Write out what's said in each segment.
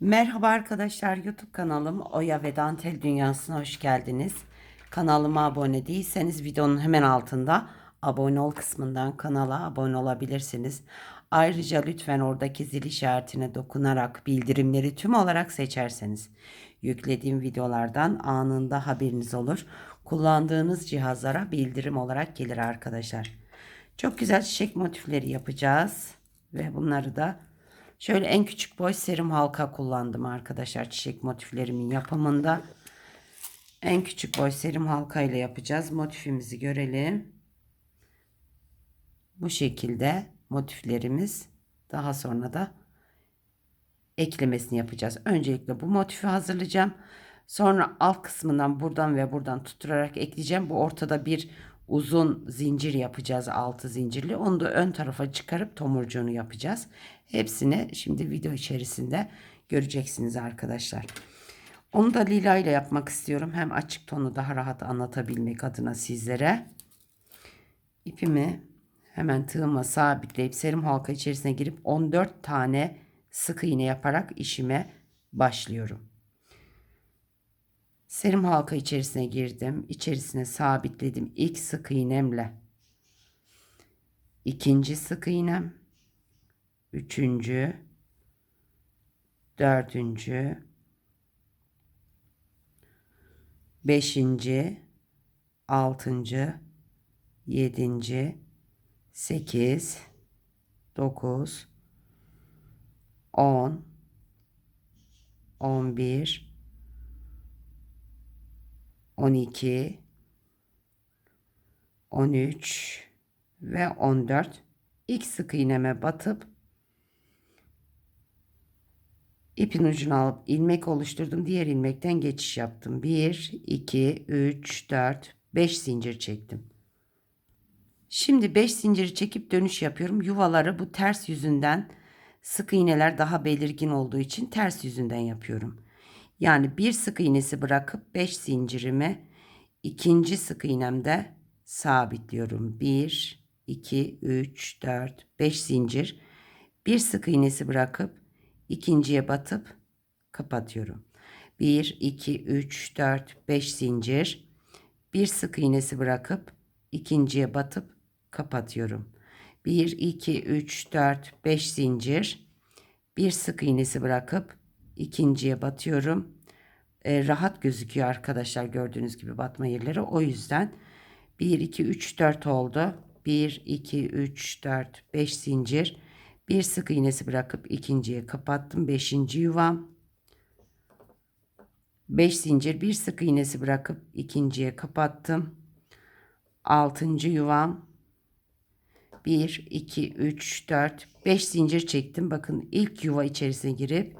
Merhaba arkadaşlar YouTube kanalım Oya ve Dantel Dünyası'na hoş geldiniz. Kanalıma abone değilseniz videonun hemen altında abone ol kısmından kanala abone olabilirsiniz. Ayrıca lütfen oradaki zil işaretine dokunarak bildirimleri tüm olarak seçerseniz yüklediğim videolardan anında haberiniz olur. Kullandığınız cihazlara bildirim olarak gelir arkadaşlar. Çok güzel çiçek motifleri yapacağız ve bunları da Şöyle en küçük boy serum halka kullandım arkadaşlar çiçek motiflerimin yapımında. En küçük boy serum halka ile yapacağız. Motifimizi görelim. Bu şekilde motiflerimiz daha sonra da eklemesini yapacağız. Öncelikle bu motifi hazırlayacağım. Sonra alt kısmından buradan ve buradan tutturarak ekleyeceğim. Bu ortada bir uzun zincir yapacağız altı zincirli. Onu da ön tarafa çıkarıp tomurcuğunu yapacağız. Hepsini şimdi video içerisinde göreceksiniz arkadaşlar. Onu da lila ile yapmak istiyorum. Hem açık tonu daha rahat anlatabilmek adına sizlere. İpimi hemen tığıma sabitleyip serum halka içerisine girip 14 tane sık iğne yaparak işime başlıyorum. Serum halka içerisine girdim. İçerisine sabitledim ilk sık iğnemle. İkinci sık iğnem. Üçüncü. Dördüncü. Beşinci. Altıncı. Yedinci. Sekiz. Dokuz. On. On bir. 12 13 ve 14 ilk sık iğneme batıp ipin ucunu alıp ilmek oluşturdum. Diğer ilmekten geçiş yaptım. 1 2 3 4 5 zincir çektim. Şimdi 5 zinciri çekip dönüş yapıyorum. Yuvaları bu ters yüzünden sık iğneler daha belirgin olduğu için ters yüzünden yapıyorum. Yani bir sık iğnesi bırakıp 5 zincirimi ikinci sık iğnemde sabitliyorum. 1, 2, 3, 4, 5 zincir. Bir sık iğnesi bırakıp ikinciye batıp kapatıyorum. 1, 2, 3, 4, 5 zincir. Bir sık iğnesi bırakıp ikinciye batıp kapatıyorum. 1, 2, 3, 4, 5 zincir. Bir sık iğnesi bırakıp ikinciye batıyorum. E, rahat gözüküyor arkadaşlar gördüğünüz gibi batma yerleri. O yüzden 1, 2, 3, 4 oldu. 1, 2, 3, 4, 5 zincir. Bir sık iğnesi bırakıp ikinciye kapattım. 5. yuvam. 5 zincir bir sık iğnesi bırakıp ikinciye kapattım. 6. yuvam. 1, 2, 3, 4, 5 zincir çektim. Bakın ilk yuva içerisine girip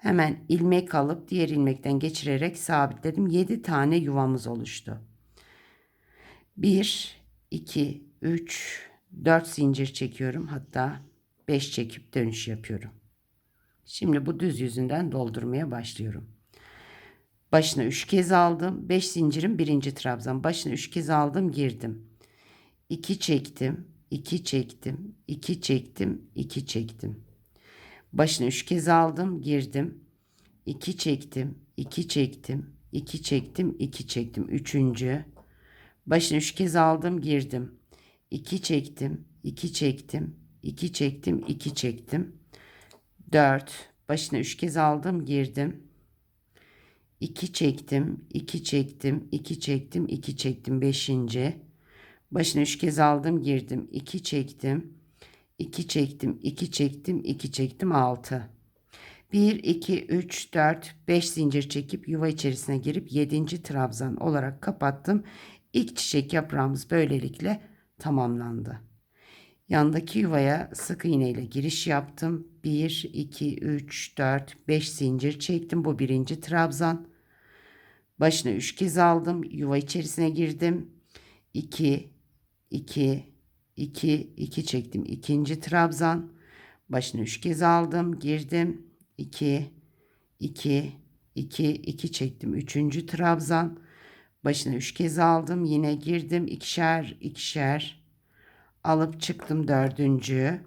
Hemen ilmek alıp diğer ilmekten geçirerek sabitledim. 7 tane yuvamız oluştu. 1, 2, 3, 4 zincir çekiyorum. Hatta 5 çekip dönüş yapıyorum. Şimdi bu düz yüzünden doldurmaya başlıyorum. Başına 3 kez aldım. 5 zincirin birinci trabzan. Başına 3 kez aldım girdim. 2 çektim. 2 çektim. 2 çektim. 2 çektim. Başını üç kez aldım, girdim. İki çektim, iki çektim, iki çektim, iki çektim. Üçüncü. Başını üç kez aldım, girdim. İki çektim, iki çektim, iki çektim, iki çektim. Dört. Başına üç kez aldım, girdim. İki çektim, iki çektim, iki çektim, iki çektim. Beşinci. Başına üç kez aldım, girdim. İki çektim, 2 çektim, 2 çektim, 2 çektim 6. 1, 2, 3, 4, 5 zincir çekip yuva içerisine girip 7. trabzan olarak kapattım. İlk çiçek yaprağımız böylelikle tamamlandı. Yandaki yuvaya sık iğne ile giriş yaptım. 1, 2, 3, 4, 5 zincir çektim. Bu birinci trabzan. Başına 3 kez aldım. Yuva içerisine girdim. 2, 2, 2 2 çektim. ikinci trabzan. Başını 3 kez aldım. Girdim. 2 2 2 2 çektim. Üçüncü trabzan. Başını 3 kez aldım. Yine girdim. ikişer ikişer alıp çıktım dördüncü.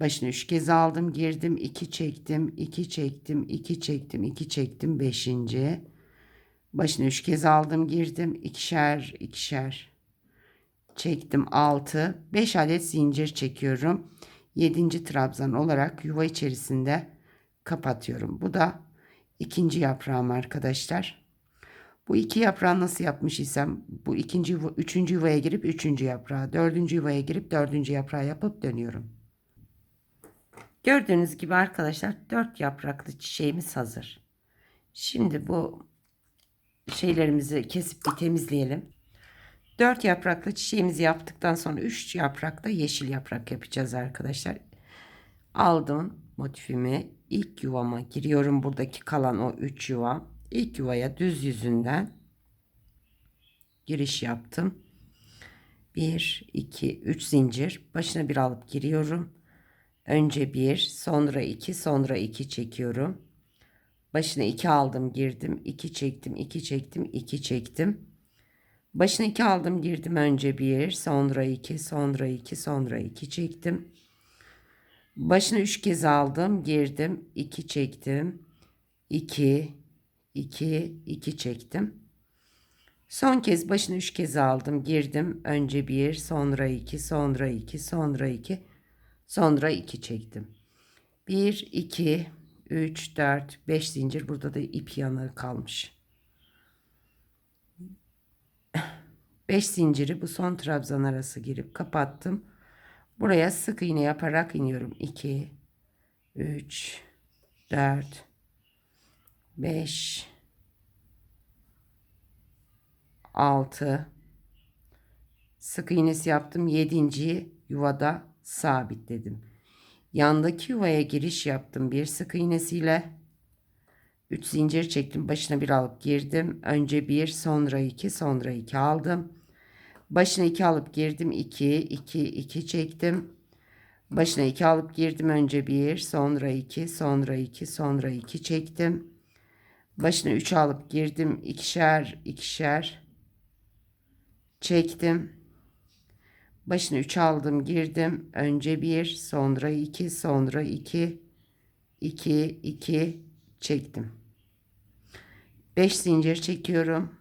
Başını üç kez aldım, girdim, iki çektim, iki çektim, iki çektim, iki çektim, beşinci. Başını üç kez aldım, girdim, ikişer, ikişer. Çektim altı, beş adet zincir çekiyorum. Yedinci trabzan olarak yuva içerisinde kapatıyorum. Bu da ikinci yaprağım arkadaşlar. Bu iki yaprağı nasıl yapmış isem bu ikinci yuva, üçüncü yuvaya girip üçüncü yaprağı, dördüncü yuvaya girip dördüncü yaprağı yapıp dönüyorum. Gördüğünüz gibi arkadaşlar dört yapraklı çiçeğimiz hazır. Şimdi bu şeylerimizi kesip bir temizleyelim. Dört yapraklı çiçeğimizi yaptıktan sonra üç yaprakta yeşil yaprak yapacağız arkadaşlar. Aldım motifimi ilk yuvama giriyorum. Buradaki kalan o üç yuva. İlk yuvaya düz yüzünden giriş yaptım. 1, 2, 3 zincir. Başına bir alıp giriyorum. Önce 1, sonra 2, sonra 2 çekiyorum. Başına 2 aldım, girdim. 2 çektim, 2 çektim, 2 çektim. Başına 2 aldım, girdim. Önce 1, sonra 2, sonra 2, sonra 2 çektim. Başına 3 kez aldım, girdim. 2 çektim. 2, 2, 2 çektim. Son kez başını 3 kez aldım, girdim. Önce 1, sonra 2, sonra 2, sonra 2, sonra 2 çektim. 1, 2, 3, 4, 5 zincir. Burada da ip yanığı kalmış. 5 zinciri bu son trabzan arası girip kapattım. Buraya sık iğne yaparak iniyorum. 2, 3, 4, 5, 6, sık iğnesi yaptım. 7. yuvada sabitledim. Yandaki yuvaya giriş yaptım. Bir sık iğnesiyle 3 zincir çektim. Başına bir alıp girdim. Önce 1, sonra 2, sonra 2 aldım. Başına 2 alıp girdim. 2, 2, 2 çektim. Başına 2 alıp girdim. Önce 1, sonra 2, sonra 2, sonra 2 çektim. Başına 3 alıp girdim. ikişer, ikişer çektim. Başına 3 aldım, girdim. Önce 1, sonra 2, sonra 2, 2, 2 çektim. 5 zincir çekiyorum.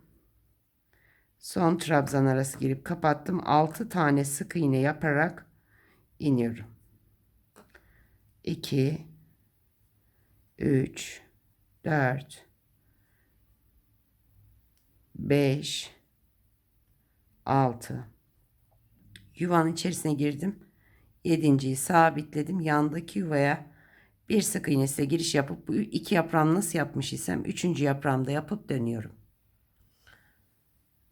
Son trabzan arası girip kapattım. 6 tane sık iğne yaparak iniyorum. 2 3 4 5 6 yuvanın içerisine girdim. Yedinciyi sabitledim. Yandaki yuvaya bir sık iğnesiyle giriş yapıp bu iki yaprağımı nasıl yapmış isem üçüncü yaprağımda yapıp dönüyorum.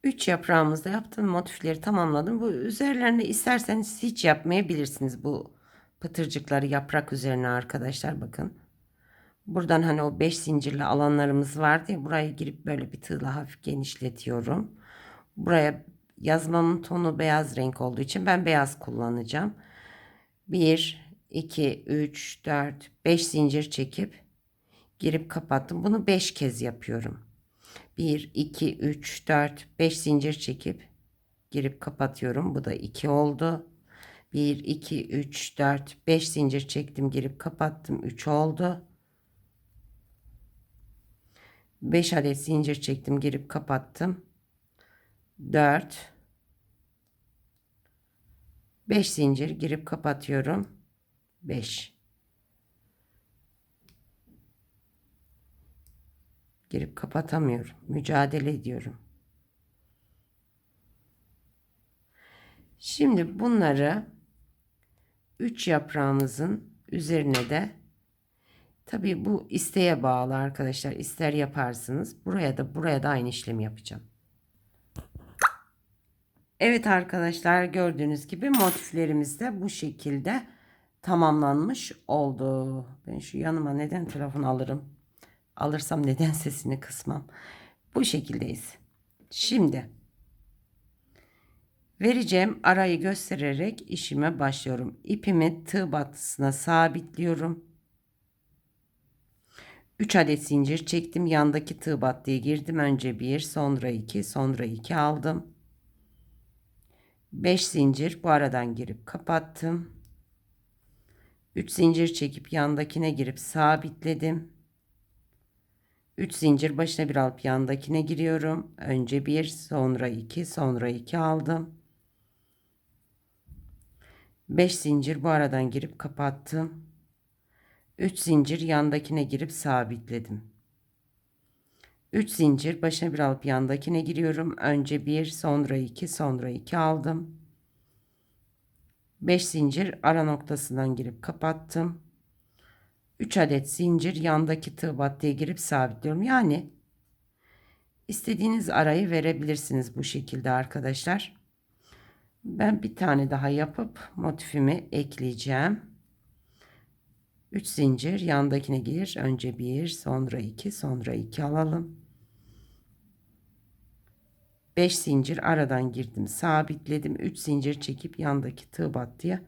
Üç yaprağımızda yaptığım motifleri tamamladım. Bu üzerlerine isterseniz hiç yapmayabilirsiniz bu pıtırcıkları yaprak üzerine arkadaşlar bakın. Buradan hani o 5 zincirli alanlarımız vardı ya buraya girip böyle bir tığla hafif genişletiyorum. Buraya yazmamın tonu beyaz renk olduğu için ben beyaz kullanacağım. 1, 2, 3, 4, 5 zincir çekip girip kapattım. Bunu 5 kez yapıyorum. 1, 2, 3, 4, 5 zincir çekip girip kapatıyorum. Bu da 2 oldu. 1, 2, 3, 4, 5 zincir çektim girip kapattım. 3 oldu. 5 adet zincir çektim girip kapattım. 4 5 zincir girip kapatıyorum. 5 girip kapatamıyorum. Mücadele ediyorum. Şimdi bunları 3 yaprağımızın üzerine de tabi bu isteğe bağlı arkadaşlar. İster yaparsınız. Buraya da buraya da aynı işlemi yapacağım. Evet arkadaşlar gördüğünüz gibi motiflerimiz de bu şekilde tamamlanmış oldu. Ben şu yanıma neden telefon alırım? Alırsam neden sesini kısmam? Bu şekildeyiz. Şimdi vereceğim arayı göstererek işime başlıyorum. İpimi tığ battısına sabitliyorum. 3 adet zincir çektim. Yandaki tığ battıya girdim. Önce 1, sonra 2, sonra 2 aldım. 5 zincir bu aradan girip kapattım. 3 zincir çekip yandakine girip sabitledim. 3 zincir başına bir alıp yandakine giriyorum. Önce 1, sonra 2, sonra 2 aldım. 5 zincir bu aradan girip kapattım. 3 zincir yandakine girip sabitledim. 3 zincir başına bir alıp yandakine giriyorum. Önce 1, sonra 2, sonra 2 aldım. 5 zincir ara noktasından girip kapattım. 3 adet zincir yandaki tığ battıya girip sabitliyorum. Yani istediğiniz arayı verebilirsiniz bu şekilde arkadaşlar. Ben bir tane daha yapıp motifimi ekleyeceğim. 3 zincir yandakine gir. Önce 1, sonra 2, sonra 2 alalım. 5 zincir aradan girdim, sabitledim. 3 zincir çekip yandaki tığ battıya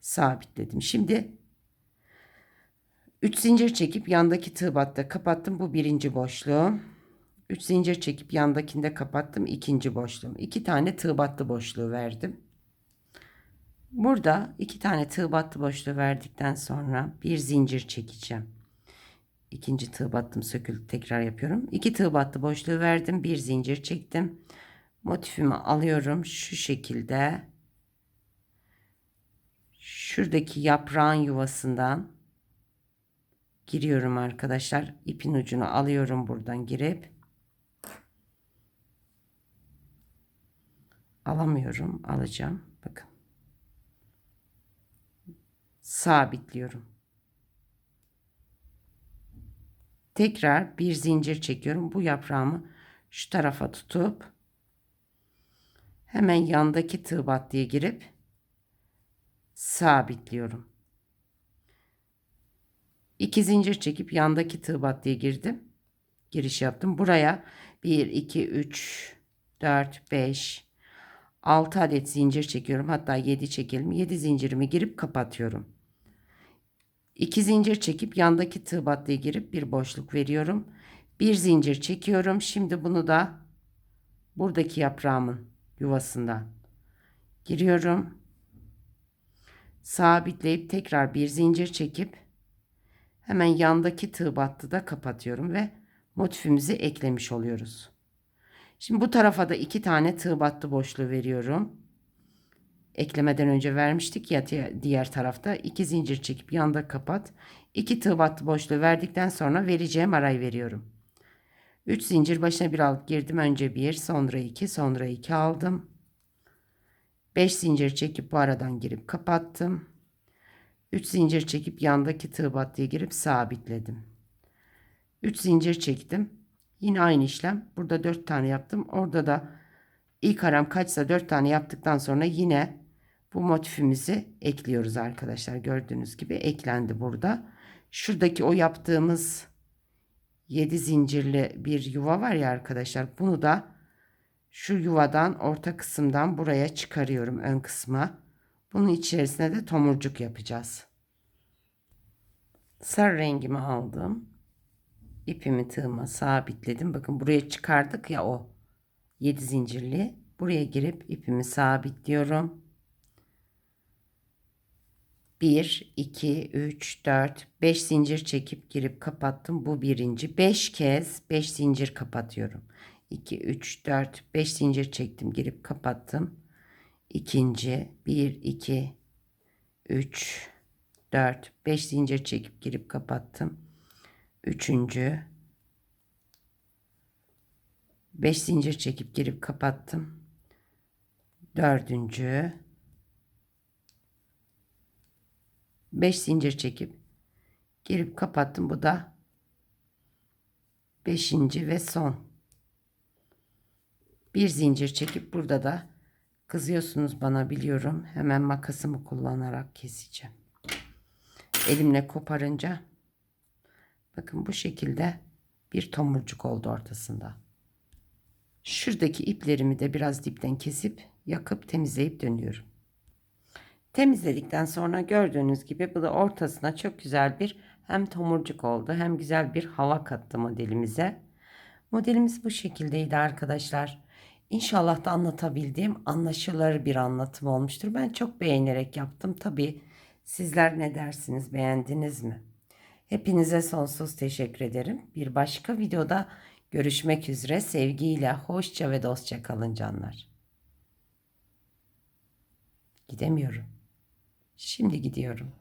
sabitledim. Şimdi 3 zincir çekip yandaki tığ battı kapattım. Bu birinci boşluğum. 3 zincir çekip yandakinde kapattım. ikinci boşluğum. 2 tane tığ battı boşluğu verdim. Burada iki tane tığ battı boşluğu verdikten sonra bir zincir çekeceğim. İkinci tığ battım söküldü tekrar yapıyorum. İki tığ battı boşluğu verdim. Bir zincir çektim. Motifimi alıyorum şu şekilde. Şuradaki yaprağın yuvasından giriyorum arkadaşlar. İpin ucunu alıyorum buradan girip. Alamıyorum. Alacağım. Bakın. Sabitliyorum. Tekrar bir zincir çekiyorum. Bu yaprağımı şu tarafa tutup hemen yandaki tığ battıya girip sabitliyorum. İki zincir çekip yandaki tığ battıya girdim. Giriş yaptım. Buraya 1, 2, 3, 4, 5, 6 adet zincir çekiyorum. Hatta 7 çekelim. 7 zincirimi girip kapatıyorum. 2 zincir çekip yandaki tığ battıya girip bir boşluk veriyorum. Bir zincir çekiyorum. Şimdi bunu da buradaki yaprağımın yuvasından giriyorum. Sabitleyip tekrar bir zincir çekip hemen yandaki tığ battıda kapatıyorum ve motifimizi eklemiş oluyoruz. Şimdi bu tarafa da iki tane tığ battı boşluğu veriyorum. Eklemeden önce vermiştik ya diğer tarafta iki zincir çekip yanda kapat. İki tığ battı boşluğu verdikten sonra vereceğim arayı veriyorum. 3 zincir başına bir alıp girdim. Önce 1, sonra 2, sonra 2 aldım. 5 zincir çekip bu aradan girip kapattım. 3 zincir çekip yandaki tığ battıya girip sabitledim. 3 zincir çektim. Yine aynı işlem. Burada 4 tane yaptım. Orada da ilk aram kaçsa 4 tane yaptıktan sonra yine bu motifimizi ekliyoruz arkadaşlar. Gördüğünüz gibi eklendi burada. Şuradaki o yaptığımız 7 zincirli bir yuva var ya arkadaşlar. Bunu da şu yuvadan orta kısımdan buraya çıkarıyorum ön kısma. Bunun içerisine de tomurcuk yapacağız. Sarı rengimi aldım. İpimi tığıma sabitledim. Bakın buraya çıkardık ya o 7 zincirli. Buraya girip ipimi sabitliyorum. 1, 2, 3, 4, 5 zincir çekip girip kapattım. Bu birinci. 5 kez 5 zincir kapatıyorum. 2, 3, 4, 5 zincir çektim. Girip kapattım. İkinci. 1, 2, 3, 4, 5 zincir çekip girip kapattım. Üçüncü. 5 zincir çekip girip kapattım. Dördüncü. 5 zincir çekip girip kapattım. Bu da beşinci ve son. Bir zincir çekip burada da kızıyorsunuz bana biliyorum. Hemen makasımı kullanarak keseceğim. Elimle koparınca bakın bu şekilde bir tomurcuk oldu ortasında. Şuradaki iplerimi de biraz dipten kesip yakıp temizleyip dönüyorum. Temizledikten sonra gördüğünüz gibi bu da ortasına çok güzel bir hem tomurcuk oldu hem güzel bir hava kattı modelimize. Modelimiz bu şekildeydi arkadaşlar. İnşallah da anlatabildiğim anlaşılır bir anlatım olmuştur. Ben çok beğenerek yaptım. Tabi Sizler ne dersiniz? Beğendiniz mi? Hepinize sonsuz teşekkür ederim. Bir başka videoda görüşmek üzere. Sevgiyle, hoşça ve dostça kalın canlar. Gidemiyorum. Şimdi gidiyorum.